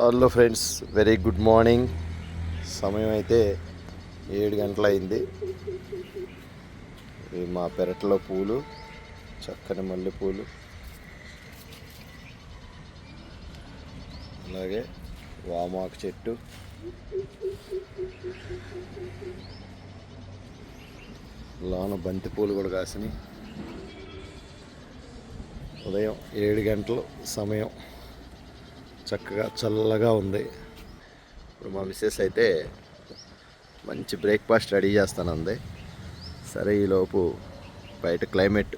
Hello friends very good morning సమయం అయితే ఏడు గంటలైంది. ఇవి మా పెరట్లో పూలు చక్కని మల్లెపూలు. అలాగే వామాకు చెట్టు. లోన బంతి పూలు కూడా కాసినాయి. ఉదయం ఏడు గంటలు సమయం. చక్కగా చల్లగా ఉంది. ఇప్పుడు మా మిస్సెస్ అయితే మంచి బ్రేక్ఫాస్ట్ రెడీ చేస్తానంది. సరే ఈలోపు బయట క్లైమేట్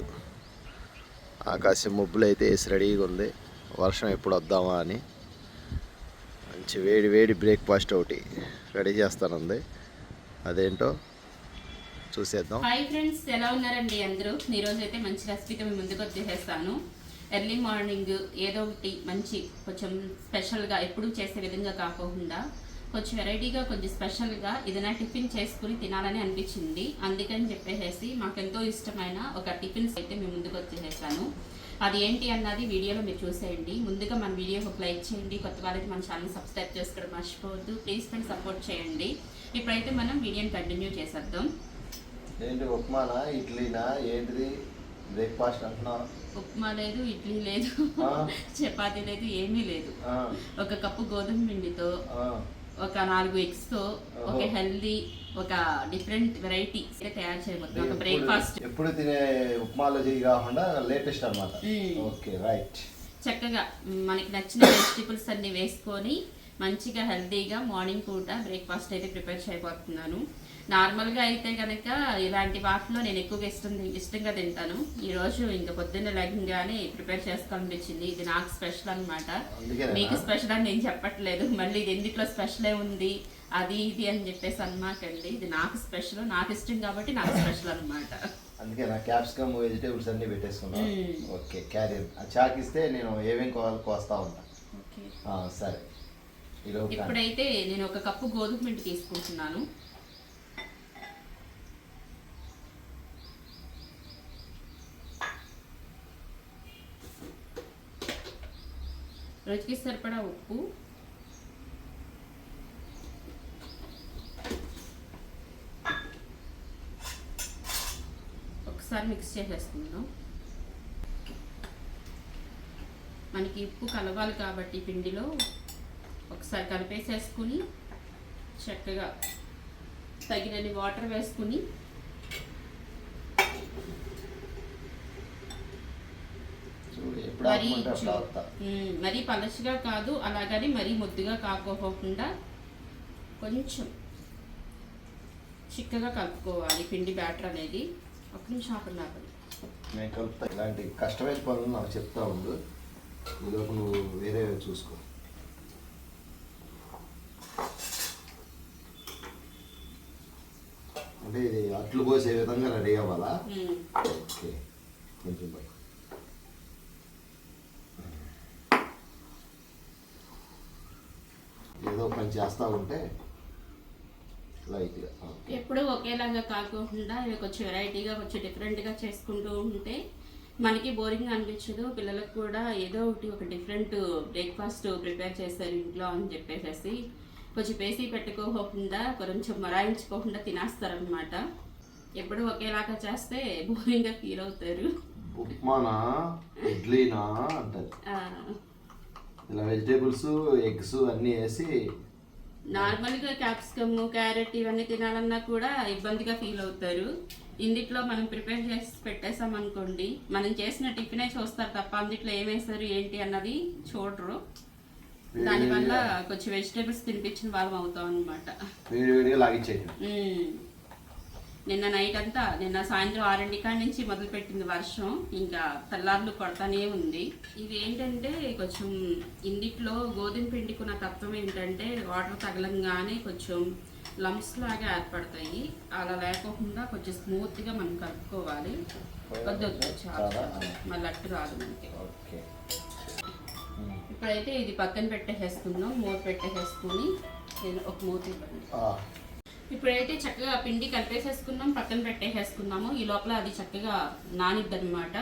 ఆకాశం మబ్బులు అయితే వేసి రెడీగా ఉంది. వర్షం ఎప్పుడు వద్దామా అని మంచి వేడి వేడి బ్రేక్ఫాస్ట్ ఒకటి రెడీ చేస్తానంది. అదేంటో చూసేద్దాం. హాయ్ ఫ్రెండ్స్ ఎలా ఉన్నారండి అందరూ? ఈ రోజు అయితే మంచి రెసిపీతో మీ ముందుకు వచ్చేసేస్తాను. ఎర్లీ మార్నింగ్ ఏదో ఒకటి మంచి కొంచెం స్పెషల్గా ఎప్పుడూ చేసే విధంగా కాకుండా కొంచెం వెరైటీగా కొంచెం స్పెషల్గా ఏదైనా టిఫిన్ చేసుకుని తినాలని అనిపించింది. అందుకని చెప్పేసి మాకెంతో ఇష్టమైన ఒక టిఫిన్స్ అయితే మేము ముందుకు వచ్చేసేసాను అది ఏంటి అన్నది వీడియోలో మీరు చూసేయండి. ముందుగా మన వీడియోకి ఒక లైక్ చేయండి. కొత్త వాళ్ళకి మన ఛానల్ సబ్స్క్రైబ్ చేసుకోవడం మర్చిపోవద్దు. ప్లీజ్ ఫ్రెండ్ సపోర్ట్ చేయండి. ఇప్పుడైతే మనం వీడియోని కంటిన్యూ చేసేద్దాం. ఏంటి ఉప్మానా ఇడ్లీనా ఏంటిది? బ్రేక్ఫాస్ట్ అంటున్నా. ఉప్మా లేదు ఇడ్లీ లేదు. చపాతీ లేదు ఏమీ లేదు. ఒక కప్పు గోధుమ పిండితో ఒక నాలుగు ఎగ్స్తో ఒక. హెల్దీ ఒక డిఫరెంట్ వెరైటీ తయారు చేయబోతున్నాం ఒక బ్రేక్ఫాస్ట్. ఎప్పుడు తినే ఉప్మాలో కాకుండా లేటెస్ట్ అన్నమాట. Okay right. చక్కగా మనకి నచ్చిన వెజిటబుల్స్ అన్ని వేసుకొని మంచిగా హెల్తీగా మార్నింగ్ పూట బ్రేక్ఫాస్ట్ అయితే ప్రిపేర్ చేయబోతున్నాను. నార్మల్గా అయితే కనుక ఇలాంటి వాటిలో నేను ఎక్కువగా ఇష్టం ఇష్టంగా తింటాను. ఈరోజు ఇంకా పొద్దున్న లెగంగానే ప్రిపేర్ చేసుకోవాలనిపించింది. ఇది నాకు స్పెషల్ అనమాట? మీకు స్పెషల్ అని నేను చెప్పట్లేదు. మళ్ళీ ఇది ఎందుట్లో స్పెషలే ఉంది? అది ఇది అని చెప్పేసి అనమాకండి ఇది నాకు స్పెషల్ నాకు ఇష్టం కాబట్టి నాకు స్పెషల్ అనమాట అందుకే నా క్యాప్సికమ్ వెజిటేబుల్స్ అన్ని పెట్టేసుకున్నా మ్మ్. ఓకే క్యారియర్ ఆ చాకిస్తే నేను ఏమేం కోవాలి కోస్తా ఉంటా. ఓకే. ఆ, సరే. ఇప్పుడైతే నేను ఒక కప్పు గోధుమ పిండి తీసుకుంటున్నాను. రుచికి సరిపడా ఉప్పు. ఒకసారి మిక్స్ చేసేసుకుందాం. మనకి ఉప్పు కలవాలి కాబట్టి పిండిలో ఒకసారి కలిపేసేసుకుని చక్కగా తగినన్ని వాటర్ వేసుకుని మరీ మరీ పలచగా కాదు అలాగని మరీ ముద్దుగా కాకోకుండా కొంచెం చిక్కగా కలుపుకోవాలి పిండి బ్యాటర్ అనేది. ఒక నిమిషం ఆపండి ఆపండి. నేను కలుపుతా. ఇలాంటి కష్టమైన పనులు నాకు చెప్తా ఉండు. ఈలోపు నువ్వు వేరే చూసుకో. అంటే ఇది అట్లు పోసే విధంగా రెడీ అవ్వాలా. ఓకే. కొంచెం పై. ఏదో పని చేస్తా ఉంటే లైట్గా ఎప్పుడూ ఒకేలాగా కాకుండా ఇవి కొంచెం వెరైటీగా కొంచెం డిఫరెంట్గా చేసుకుంటూ ఉంటే మనకి బోరింగ్ అనిపించదు. పిల్లలకు కూడా ఏదో ఒకటి ఒక డిఫరెంట్ బ్రేక్ఫాస్ట్ ప్రిపేర్ చేస్తారు ఇంట్లో అని చెప్పేసి కొంచెం పేసి పెట్టుకోకుండా కొంచెం మరాయించుకోకుండా తినేస్తారనమాట ఎప్పుడు ఒకేలాగా చేస్తే బోరింగ్గా ఫీల్ అవుతారు. ఉప్మానా? ఇడ్లీనా అంటారు. ఇలా వెజిటేబుల్స్ ఎగ్స్ అన్నీ వేసి నార్మల్గా క్యాప్సికమ్ క్యారెట్ ఇవన్నీ తినాలన్నా కూడా ఇబ్బందిగా ఫీల్ అవుతారు. ఇందిట్లో మనం ప్రిపేర్ చేసి పెట్టేసాం అనుకోండి మనం చేసిన టిఫినే చూస్తారు తప్ప అందుట్లో ఏం వేస్తారు ఏంటి అన్నది చూడరు. దానివల్ల కొంచెం వెజిటేబుల్స్ తినిపించిన వాళ్ళం అవుతాం అనమాట లాగించేయండి. నిన్న నైట్ అంతా నిన్న సాయంత్రం ఆరింటి కాడి నుంచి మొదలు పెట్టింది వర్షం. ఇంకా తెల్లార్లు కొడతానే ఉంది. ఇది ఏంటంటే కొంచెం ఇందిట్లో గోధుమ పిండికున్న తత్వం ఏంటంటే వాటర్ తగలంగానే కొంచెం లంప్స్ లాగా ఏర్పడతాయి. అలా లేకోకుండా కొంచెం స్మూత్గా మనం కలుపుకోవాలి. వద్దు? మళ్ళీ అట్టు రాదు మనకి. ఓకే. ఇప్పుడైతే ఇది పక్కన పెట్టేసేసుకుందాం మూత పెట్టేసేసుకుని నేను ఒక మూత ఇవ్వండి. ఇప్పుడైతే చక్కగా పిండి కలిపేసేసుకున్నాం పక్కన పెట్టేసేసుకున్నాము ఈ లోపల అది చక్కగా నానిద్ది అనమాట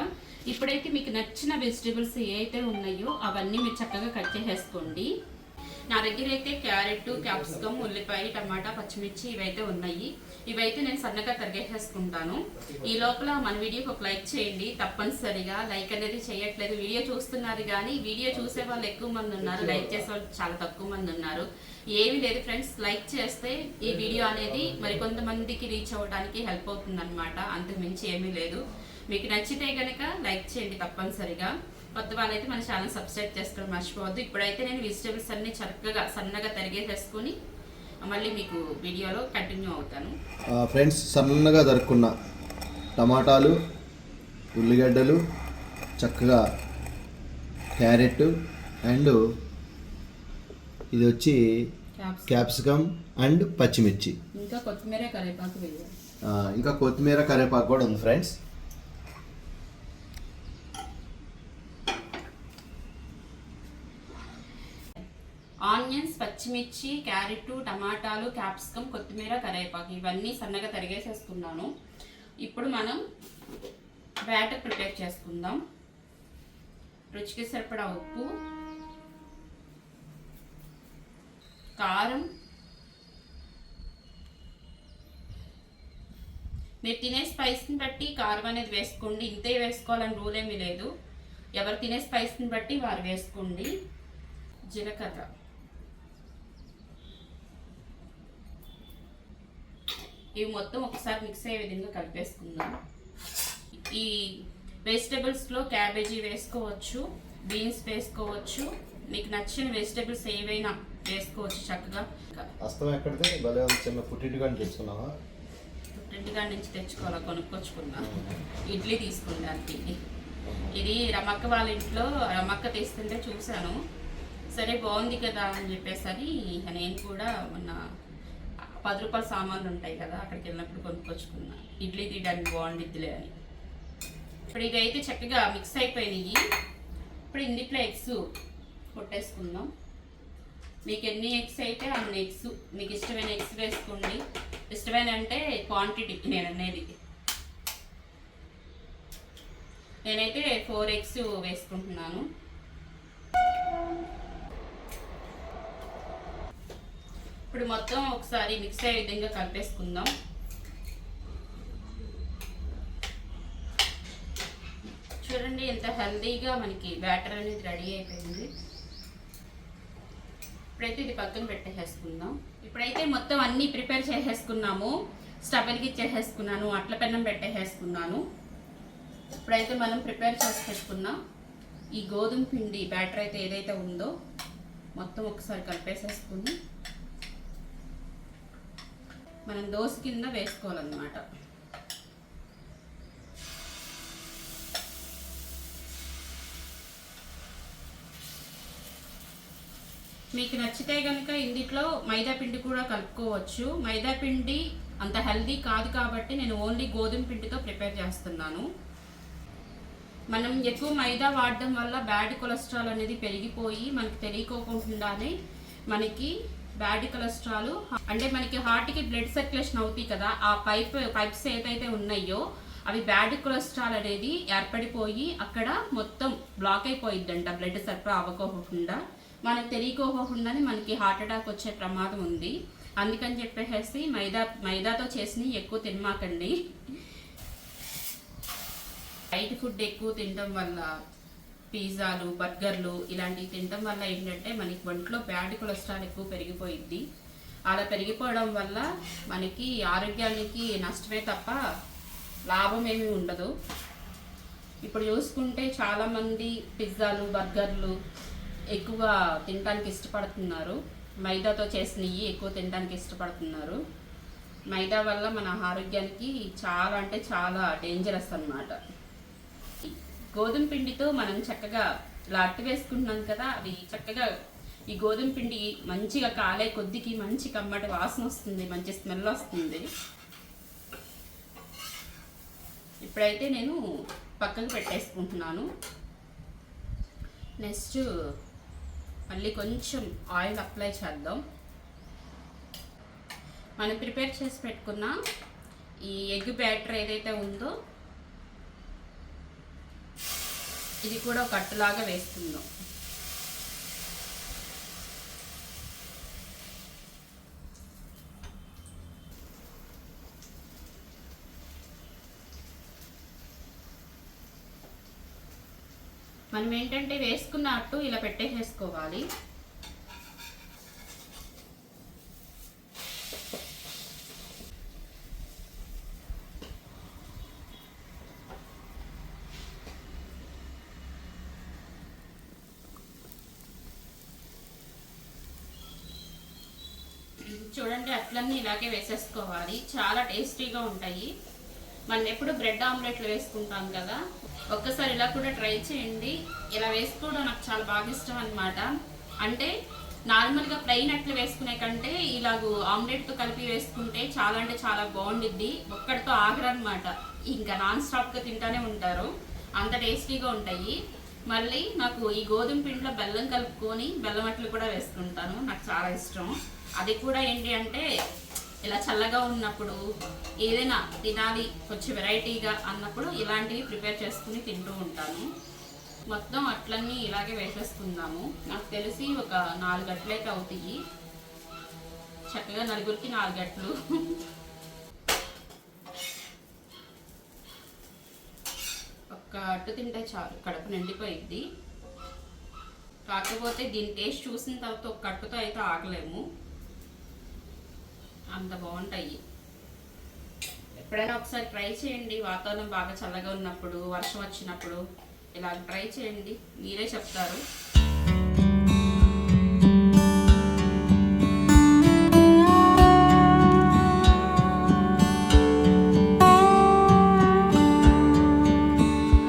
ఇప్పుడైతే మీకు నచ్చిన వెజిటేబుల్స్ ఏ అయితే ఉన్నాయో అవన్నీ మీరు చక్కగా కట్ చేసేసుకోండి. నా దగ్గర అయితే క్యారెట్ క్యాప్సికమ్ ఉల్లిపాయ టమాటా పచ్చిమిర్చి ఇవైతే ఉన్నాయి. ఇవైతే నేను సన్నగా తరిగేసేసుకుంటాను. ఈ లోపల మన వీడియోకి ఒక లైక్ చేయండి. తప్పనిసరిగా లైక్ అనేది చేయట్లేదు. వీడియో చూస్తున్నారు కానీ వీడియో చూసే వాళ్ళు ఎక్కువ మంది ఉన్నారు. లైక్ చేసే వాళ్ళు చాలా తక్కువ మంది ఉన్నారు. ఏమీ లేదు ఫ్రెండ్స్. లైక్ చేస్తే ఈ వీడియో అనేది మరికొంతమందికి రీచ్ అవ్వడానికి హెల్ప్ అవుతుంది అనమాట అంతకు మించి ఏమీ లేదు. మీకు నచ్చితే కనుక లైక్ చేయండి తప్పనిసరిగా. కొత్త వాళ్ళైతే మన ఛానల్ సబ్స్క్రైబ్ చేసుకోవడం మర్చిపోవద్దు. ఇప్పుడైతే నేను వెజిటేబుల్స్ అన్ని చక్కగా సన్నగా తరిగేసేసుకుని మళ్ళీ మీకు వీడియోలో కంటిన్యూ అవుతాను. ఫ్రెండ్స్ సన్నగా దొరుకున్న టమాటాలు ఉల్లిగడ్డలు చక్కగా క్యారెట్ అండ్ ఇది వచ్చి క్యాప్స్ క్యాప్సికమ్ అండ్ పచ్చిమిర్చి. ఇంకా కొత్తిమీర ఆ, ఇంకా కొత్తిమీర కరివేపాకు కూడా ఉంది ఫ్రెండ్స్ ఆనియన్స్ పచ్చిమిర్చి క్యారెట్ టమాటాలు క్యాప్సికమ్ కొత్తిమీర కరివేపాకు ఇవన్నీ సన్నగా తరిగేసేసుకున్నాను. ఇప్పుడు మనం బ్యాటర్ ప్రిపేర్ చేసుకుందాం. రుచికి సరిపడా ఉప్పు కారం. మీరు తినే స్పైస్ని బట్టి కారం అనేది వేసుకోండి. ఇంతే వేసుకోవాలని రూల్ ఏమీ లేదు. ఎవరు తినే స్పైస్ని బట్టి వారు వేసుకోండి. జీలకర్ర. ఇవి మొత్తం ఒకసారి మిక్స్ అయ్యే విధంగా కలిపేసుకుందాం. ఈ వెజిటబుల్స్లో క్యాబేజీ వేసుకోవచ్చు బీన్స్ వేసుకోవచ్చు. మీకు నచ్చిన వెజిటబుల్స్ ఏవైనా వేసుకోవచ్చు చక్కగా. అస్తం ఎక్కడితే భలే చిన్న తెచ్చుకున్నావా? నుంచి తెచ్చుకోవాలా కొనుక్కొచ్చుకున్నా ఇడ్లీ తీసుకున్నానికి ఇది. రమక్క వాళ్ళ ఇంట్లో రమక్క తీస్తుంటే చూశాను. సరే బాగుంది కదా అని చెప్పేసరి నేను కూడా మొన్న పది రూపాయల సామాన్లు ఉంటాయి కదా అక్కడికి వెళ్ళినప్పుడు కొనుక్కొచ్చుకున్నా. ఇడ్లీ తీయడానికి బాగుండిద్దిలే అని. ఇప్పుడు ఇదైతే చక్కగా మిక్స్ అయిపోయినాయి. ఇప్పుడు ఇందులో ఎగ్స్ కొట్టేసుకుందాం. మీకు ఎన్ని ఎగ్స్ అయితే అన్ని ఎగ్స్ మీకు ఇష్టమైన ఎగ్స్ వేసుకోండి. ఇష్టమైన అంటే క్వాంటిటీ నేను అనేది. నేనైతే ఫోర్ ఎగ్స్ వేసుకుంటున్నాను. ఇప్పుడు మొత్తం ఒకసారి మిక్స్ అయ్యే విధంగా కలిపేసుకుందాం. చూడండి ఎంత హెల్దీగా మనకి బ్యాటర్ అనేది రెడీ అయిపోయింది. ఇప్పుడైతే ఇది పక్కన పెట్టేసేసుకుందాం ఇప్పుడైతే మొత్తం అన్నీ ప్రిపేర్ చేసేసుకున్నాము. స్టవ్ ఇచ్చేసేసుకున్నాను. అట్ల పెన్నం పెట్టేసేసుకున్నాను. ఇప్పుడైతే మనం ప్రిపేర్ చేసి ఈ గోధుమ పిండి బ్యాటర్ అయితే ఏదైతే ఉందో మొత్తం ఒకసారి కలిపేసేసుకుని మనం దోశ కింద వేసుకోవాలన్నమాట. మీకు నచ్చితే కనుక ఇందులో మైదా పిండి కూడా కలుపుకోవచ్చు. మైదా పిండి అంత హెల్దీ కాదు కాబట్టి నేను ఓన్లీ గోధుమ పిండితో ప్రిపేర్ చేస్తున్నాను. మనం ఎక్కువ మైదా వాడడం వల్ల బ్యాడ్ కొలెస్ట్రాల్ అనేది పెరిగిపోయి మనకి తెలియకోకుండానే మనకి బ్యాడ్ కొలెస్ట్రాల్. అంటే మనకి హార్ట్కి బ్లడ్ సర్క్యులేషన్ అవుతాయి కదా ఆ పైప్ పైప్స్ ఏదైతే ఉన్నాయో అవి బ్యాడ్ కొలెస్ట్రాల్ అనేది ఏర్పడిపోయి అక్కడ మొత్తం బ్లాక్ అయిపోయిద్దంట బ్లడ్ సరఫరా అవ్వకోకుండా. మనకు తెలియకోకుండానే మనకి హార్ట్ అటాక్ వచ్చే ప్రమాదం ఉంది. అందుకని చెప్పేసి మైదా మైదాతో చేసినవి ఎక్కువ తినమాకండి. బయట ఫుడ్ ఎక్కువ తినడం వల్ల పిజ్జాలు బర్గర్లు ఇలాంటివి తినడం వల్ల ఏంటంటే మనకి ఒంట్లో బ్యాడ్ కొలెస్ట్రాల్ ఎక్కువ పెరిగిపోయింది అలా పెరిగిపోవడం వల్ల మనకి ఆరోగ్యానికి నష్టమే తప్ప లాభం ఏమీ ఉండదు. ఇప్పుడు చూసుకుంటే చాలామంది పిజ్జాలు బర్గర్లు ఎక్కువ తినడానికి ఇష్టపడుతున్నారు. మైదాతో చేసినవి ఎక్కువ తినడానికి ఇష్టపడుతున్నారు. మైదా వల్ల మన ఆరోగ్యానికి చాలా అంటే చాలా డేంజరస్ అన్నమాట. గోధుమ పిండితో మనం చక్కగా లాట్ వేసుకుంటున్నాం కదా అవి చక్కగా ఈ గోధుమ పిండి మంచిగా కాలే కొద్దికి మంచి కమ్మటి వాసన వస్తుంది మంచి స్మెల్ వస్తుంది. ఇప్పుడైతే నేను పక్కన పెట్టేసుకుంటున్నాను. నెక్స్ట్ మళ్ళీ కొంచెం ఆయిల్ అప్లై చేద్దాం. మనం ప్రిపేర్ చేసి పెట్టుకున్న ఈ ఎగ్ బ్యాటర్ ఏదైతే ఉందో ఇది కూడా ఒక అట్టులాగా వేసుకుందాం మనం ఏంటంటే వేసుకున్న అట్టు ఇలా పెట్టేసేసుకోవాలి. చూడండి ఇలాగే వేసేసుకోవాలి. చాలా టేస్టీగా ఉంటాయి. మనం ఎప్పుడు బ్రెడ్ ఆమ్లెట్లు వేసుకుంటాం కదా ఒక్కసారి ఇలా కూడా ట్రై చేయండి. ఇలా వేసుకోవడం నాకు చాలా బాగా ఇష్టం అనమాట అంటే నార్మల్గా ప్లెయిన్ అట్లు వేసుకునే కంటే ఇలాగూ ఆమ్లెట్తో కలిపి వేసుకుంటే చాలా అంటే చాలా బాగుండిద్ది. ఒక్కడితో ఆగరనమాట ఇంకా నాన్ స్టాప్గా తింటానే ఉంటారు. అంత టేస్టీగా ఉంటాయి. మళ్ళీ నాకు ఈ గోధుమ పిండిలో బెల్లం కలుపుకొని బెల్లం అట్లు కూడా వేసుకుంటాను. నాకు చాలా ఇష్టం. అది కూడా ఏంటి అంటే ఇలా చల్లగా ఉన్నప్పుడు ఏదైనా తినాలి కొంచెం వెరైటీగా అన్నప్పుడు ఇలాంటివి ప్రిపేర్ చేసుకుని తింటూ ఉంటాను. మొత్తం అట్లన్నీ ఇలాగే వేసేసుకుందాము. నాకు తెలిసి ఒక నాలుగు గట్లయితే అవుతాయి. చక్కగా నలుగురికి నాలుగు గట్లు. ఒక్క అట్టు తింటే చాలు కడుపు నిండిపోయిద్ది. కాకపోతే దీని టేస్ట్ చూసిన తర్వాత ఒక అట్టుతో అయితే ఆగలేము. అంత బాగుంటాయి. ఎప్పుడైనా ఒకసారి ట్రై చేయండి. వాతావరణం బాగా చల్లగా ఉన్నప్పుడు వర్షం వచ్చినప్పుడు ఇలా ట్రై చేయండి. మీరే చెప్తారు.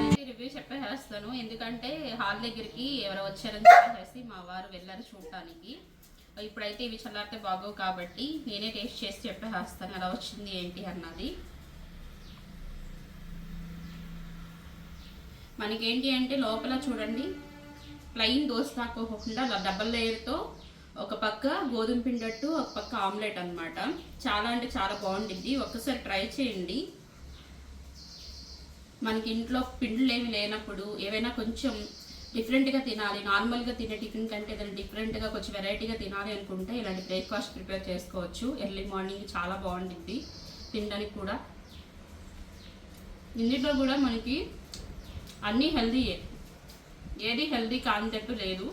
అయితే రివ్యూ చెప్పేస్తాను ఎందుకంటే హాల్ దగ్గరికి ఎవరో వచ్చారని చెప్పేసి మా వారు వెళ్ళారు చూడటానికి. ఇప్పుడైతే ఇవి చల్లారితే బాగోవు కాబట్టి నేనే టేస్ట్ చేసి చెప్పేస్తాను ఎలా వచ్చింది ఏంటి అన్నది. మనకేంటి అంటే లోపల చూడండి ప్లెయిన్ దోశ తాకోకుండా అలా డబల్ లేయర్తో ఒక పక్క గోధుమ పిండట్టు ఒక పక్క ఆమ్లెట్ అన్నమాట. చాలా అంటే చాలా బాగుండిద్ది. ఒక్కసారి ట్రై చేయండి. మనకి ఇంట్లో పిండ్లు ఏమి లేనప్పుడు ఏవైనా కొంచెం డిఫరెంట్గా తినాలి. నార్మల్గా తినే టిఫిన్ కంటే ఏదైనా డిఫరెంట్గా కొంచెం వెరైటీగా తినాలి అనుకుంటే ఇలాంటి బ్రేక్ఫాస్ట్ ప్రిపేర్ చేసుకోవచ్చు. ఎర్లీ మార్నింగ్ చాలా బాగుంటుంది తినడానికి కూడా. ఇందులో కూడా మనకి అన్నీ హెల్దీయే ఏది హెల్దీ కానిటట్టు లేదు.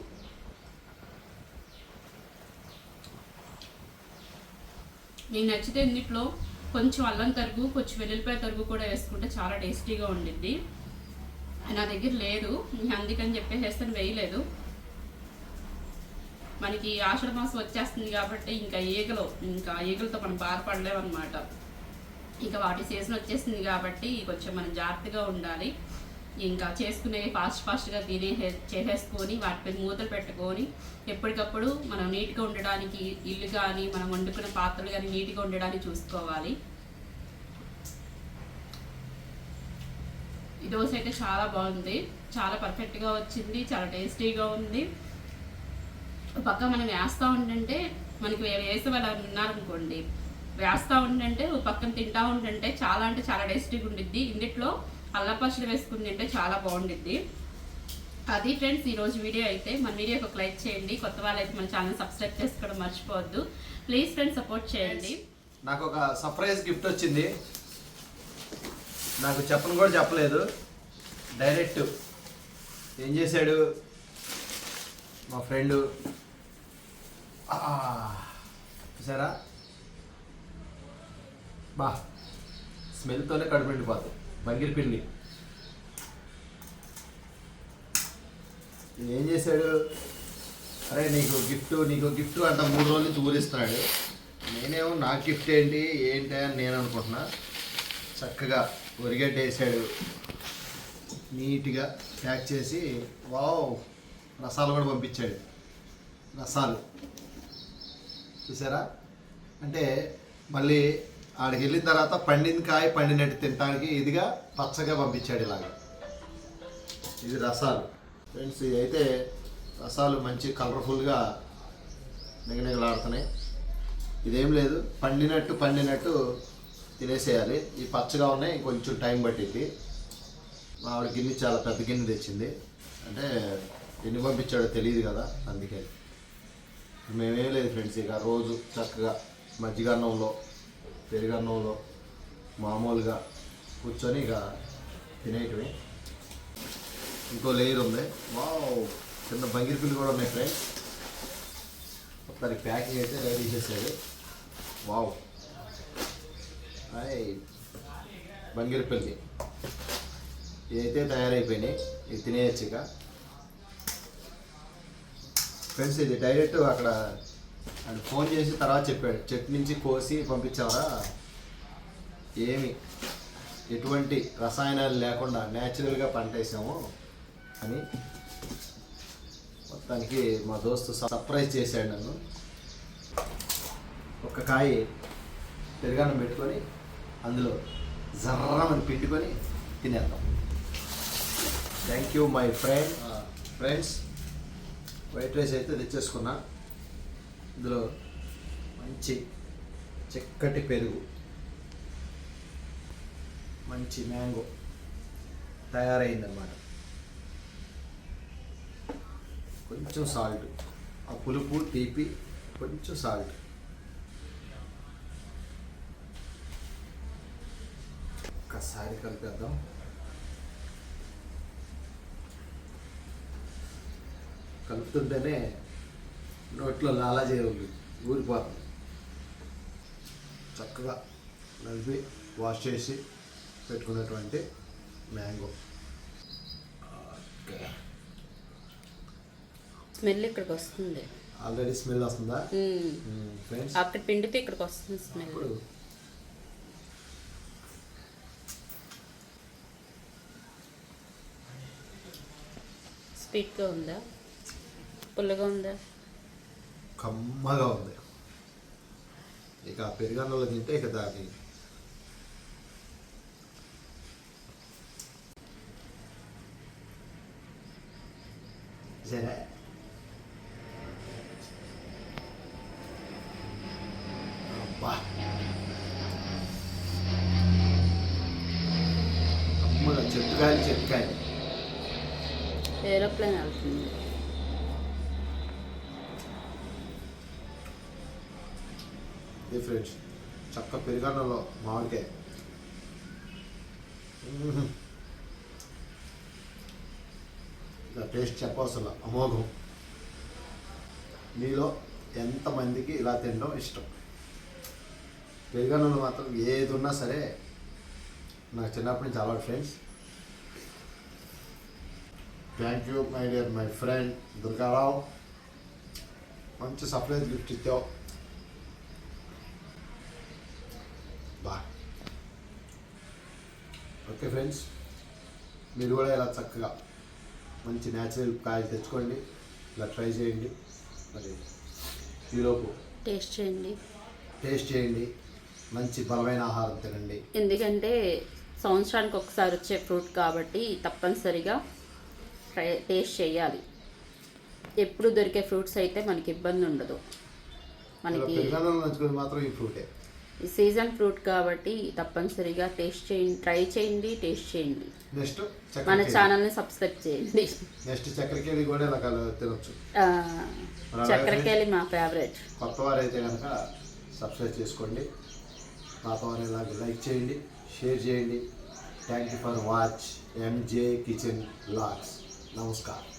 మీకు నచ్చితే ఇందులో కొంచెం అల్లం తరుగు కొంచెం వెల్లుల్లిపాయ తరుగు కూడా వేసుకుంటే చాలా టేస్టీగా ఉండిద్ది. నా దగ్గర లేదు. అందుకని చెప్పేసేస్తాను వేయలేదు. మనకి ఆషాఢ మాసం వచ్చేస్తుంది కాబట్టి ఇంకా ఈగలు ఇంకా ఈగలతో మనం బాధపడలేమన్నమాట. ఇంకా వాటి సీజన్ వచ్చేసింది కాబట్టి కొంచెం మనం జాగ్రత్తగా ఉండాలి. ఇంకా చేసుకునేవి ఫాస్ట్ ఫాస్ట్గా తినే చేసేసుకొని వాటిపై మూతలు పెట్టుకొని ఎప్పటికప్పుడు మనం నీట్గా ఉండడానికి ఇల్లు కానీ మనం వండుకునే పాత్రలు కానీ నీట్గా ఉండడానికి చూసుకోవాలి. ఈ దోశ అయితే చాలా బాగుంది. చాలా పర్ఫెక్ట్గా వచ్చింది. చాలా టేస్టీగా ఉంది. ఒక పక్క మనం వేస్తూ ఉంటుంటే మనకి వేసే వాళ్ళు ఉన్నారనుకోండి వేస్తూ ఉంటుంటే ఒక పక్కన తింటా ఉంటుంటే చాలా అంటే చాలా టేస్టీగా ఉండిద్ది. ఇందులో అల్లపచ్చడి వేసుకుని తింటే చాలా బాగుండిద్ది. అది ఫ్రెండ్స్ ఈరోజు వీడియో అయితే మన వీడియోకి ఒక లైక్ చేయండి. కొత్త వాళ్ళు అయితే మన ఛానల్ సబ్స్క్రైబ్ చేసుకోవడం మర్చిపోవద్దు. ప్లీజ్ ఫ్రెండ్స్ సపోర్ట్ చేయండి. నాకు ఒక సర్ప్రైజ్ గిఫ్ట్ వచ్చింది. నాకు చెప్పను కూడా చెప్పలేదు. డైరెక్ట్ ఏం చేశాడు? మా ఫ్రెండ్ చూసారా? బా స్మెల్తోనే కడుపు నిండిపోతుంది బంగిరి పిండి. ఏం చేశాడు? అరే నీకు గిఫ్ట్ నీకు గిఫ్ట్ అంట మూడు రోజుల నుంచి ఊరిస్తున్నాడు. నేనేమో నాకు గిఫ్ట్ ఏంటి ఏంటి అని నేను అనుకుంటున్నా. చక్కగా ఒరిగడ్డ వేసాడు నీట్గా ప్యాక్ చేసి వావ్ రసాలు కూడా పంపించాడు. రసాలు. చూసారా? అంటే మళ్ళీ ఆడికి వెళ్ళిన తర్వాత పండిన కాయ పండినట్టు తినడానికి ఇదిగా పచ్చగా పంపించాడు ఇలాగా. ఇది రసాలు. ఫ్రెండ్స్ ఇది అయితే రసాలు మంచి కలర్ఫుల్గా నిగనిగలాడుతున్నాయి. ఇదేం లేదు పండినట్టు పండినట్టు తినేసేయాలి. ఈ పచ్చగా ఉన్నాయి కొంచెం టైం పట్టింది మా ఆవిడ గిన్నె చాలా పెద్ద గిన్నె తెచ్చింది. అంటే ఎన్ని పంపించాడో తెలియదు కదా అందుకే. మేమేం లేదు ఫ్రెండ్స్ ఇక రోజు చక్కగా మజ్జిగన్నంలో పెరుగన్నంలో మామూలుగా కూర్చొని ఇక తినేయటమే ఇంకో లేయర్ ఉంది. వావ్! చిన్న బంగిరి పిల్లి కూడా ఉన్నాయి ఫ్రెండ్స్. ఒకసారి ప్యాకింగ్ అయితే రెడీ చేసేది. వావ్! హాయ్. బంగిరిపల్లి. ఇదైతే తయారైపోయినాయి. ఇది తినేయచ్చు ఇక ఫ్రెండ్స్ ఇది డైరెక్ట్ అక్కడ ఆయన ఫోన్ చేసి తర్వాత చెప్పాడు. చెట్టు నుంచి కోసి పంపించావరా? ఏమి? ఎటువంటి రసాయనాలు లేకుండా న్యాచురల్గా పంట వేసాము అని మొత్తానికి మా దోస్తు సర్ప్రైజ్ చేశాడు నన్ను. ఒక కాయ పెరుగన్నం పెట్టుకొని అందులో జర్రమని పిండుకొని తినేద్దాం. Thank you my friend friends white rice అయితే తెచ్చేసుకున్నా. ఇందులో మంచి చిక్కటి పెరుగు మంచి మ్యాంగో తయారైందన్నమాట. కొంచెం సాల్ట్ ఆ పులుపు తీపి కొంచెం సాల్ట్ ఒక్కసారి కలిపేద్దాం. కలుపుతుంటేనే నోట్లో లాలాజీ ఉంది ఊరిపోతుంది. చక్కగా నలిపి వాష్ చేసి పెట్టుకున్నటువంటి మ్యాంగో. స్మెల్ ఇక్కడికి వస్తుంది. ఆల్రెడీ స్మెల్ వస్తుందా? అక్కడ పిండితే ఇక్కడికి వస్తుంది స్మెల్. స్వీట్గా ఉందా? పుల్లగా ఉందా? కమ్మగా ఉంది. ఇక ఆ పెరుగన్నంలో తింటే ఇక దాని సరే. ఏరోప్లేన్ వెళ్తుంది ఇది ఫ్రెండ్స్ చక్క పెరుగన్నంలో మామిడికాయ. ఇలా టేస్ట్ చెప్పవసరం అమోఘం. మీలో ఎంతమందికి ఇలా తినడం ఇష్టం? పెరుగన్నంలో మాత్రం ఏది ఉన్నా సరే నాకు చిన్నప్పటి నుంచి అలవాటు friends thank you my dear my friend Durgarao మంచి సర్ప్రైజ్ గిఫ్ట్ ఇచ్చావు బా ఓకే ఫ్రెండ్స్ మీరు కూడా ఇలా చక్కగా మంచి న్యాచురల్ కాయలు తెచ్చుకోండి. ఇలా ట్రై చేయండి. మరి ఈలోపు టేస్ట్ చేయండి. టేస్ట్ చేయండి. మంచి బలమైన ఆహారం తినండి. ఎందుకంటే సంవత్సరానికి ఒకసారి వచ్చే ఫ్రూట్ కాబట్టి తప్పనిసరిగా ట్రై టేస్ట్ చేయాలి. ఎప్పుడు దొరికే ఫ్రూట్స్ అయితే మనకి ఇబ్బంది ఉండదు. మనకి పెరుగన్నంలో నంచుకుని మాత్రం ఈ ఫ్రూటే. ఈ సీజన్ ఫ్రూట్ కాబట్టి తప్పనిసరిగా టేస్ట్ చేయండి ట్రై చేయండి టేస్ట్ చేయండి. నెక్స్ట్ మన ఛానల్ని సబ్స్క్రైబ్ చేయండి. నెక్స్ట్ చక్కెరకేళి కూడా ఇలా తినొచ్చు. ఆ, చక్కెరకేళి మా ఫేవరెట్. కొత్త వారైతే కనుక సబ్స్క్రైబ్ చేసుకోండి. పాత వారు ఇలాగ లైక్ చేయండి షేర్ చేయండి. Thank you for watch. MJ kitchen 直すか。